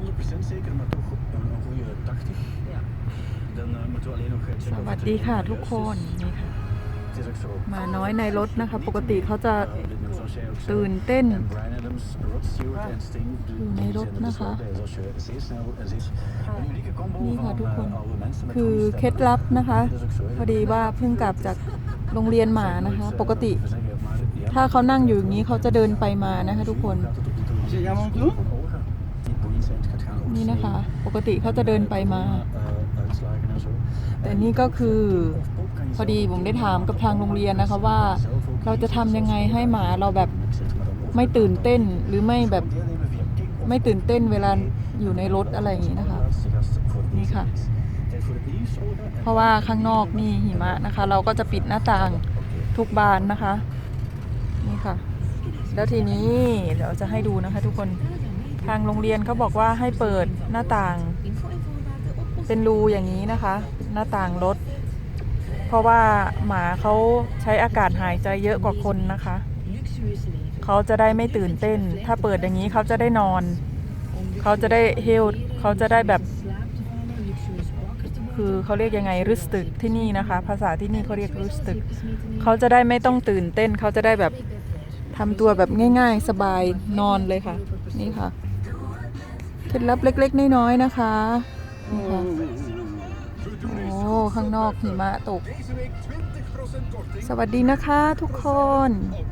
100% zeker, maar toch op een, een goede 80. Ja. Dan eh, moeten we alleen nog eh, ส checken of วัส het ดี er ค่ะ juist ทุกคน is. นี่ค่ะ Het is ook zo. หมาน้อยในรถนะคะ ปกติเขาจะ Eh, dit nummer zoals jij ook zei. ตื่นเต้น En Brian Adams, Rod Stewart en Sting, die, อยู่ใน die รถ zijn er dus นะคะ wel bij. Dus als je zeer snel en zeer een unieke combo นี่ค่ะ van ทุกคน eh, oude mensen met คือ goede เคล็ด stemmen. ลับนะคะ Dat is ook zo, hè. พอดีว่าเพิ่งกลับจากโรงเรียนหมานะคะ ปกติ We zeggen, maar, ja, ถ้าเขานั่งอยู่อย่างนี้เขาจะเดินไปมานะคะ ทุกคน gaat het op de televisie Zie jij hem ook van doen? นี่นะคะ ปกติเขาจะเดินไปมา แต่นี่ก็คือ พอดีผมได้ถามกับทางโรงเรียนนะคะว่า เราจะทำยังไงให้หมาเราแบบไม่ตื่นเต้นหรือไม่แบบไม่ตื่นเต้นเวลาอยู่ในรถอะไรอย่างนี้นะคะ นี่ค่ะ เพราะว่าข้างนอกนี่หิมะนะคะ เราก็จะปิดหน้าต่างทุกบานนะคะ นี่ค่ะ แล้วทีนี้เดี๋ยวจะให้ดูนะคะทุกคนางโรงเรียนเขาบอกว่าให้เปิดหน้าต่าง เป็นรูอย่างนี้นะคะ หน้าต่างรถ เพราะว่าหมาเขาใช้อากาศหายใจเยอะกว่าคนนะคะ เขาจะได้ไม่ตื่นเต้น ถ้าเปิดอย่างนี้เขาจะได้นอน เขาจะได้เฮลเขาจะได้แบบ คือเขาเรียกยังไงรึสตึกที่นี่นะคะ ภาษาที่นี่เขาเรียกรึสตึก เขาจะได้ไม่ต้องตื่นเต้น เขาจะได้แบบทำตัวแบบง่าย ๆ สบายนอนเลยค่ะ นี่ค่ะ เคล็ดลับเล็ก ๆ น้อยๆนะคะนี่ค่ะโอ้ข้างนอกหิมะตก สวัสดีนะคะทุกคน Oh,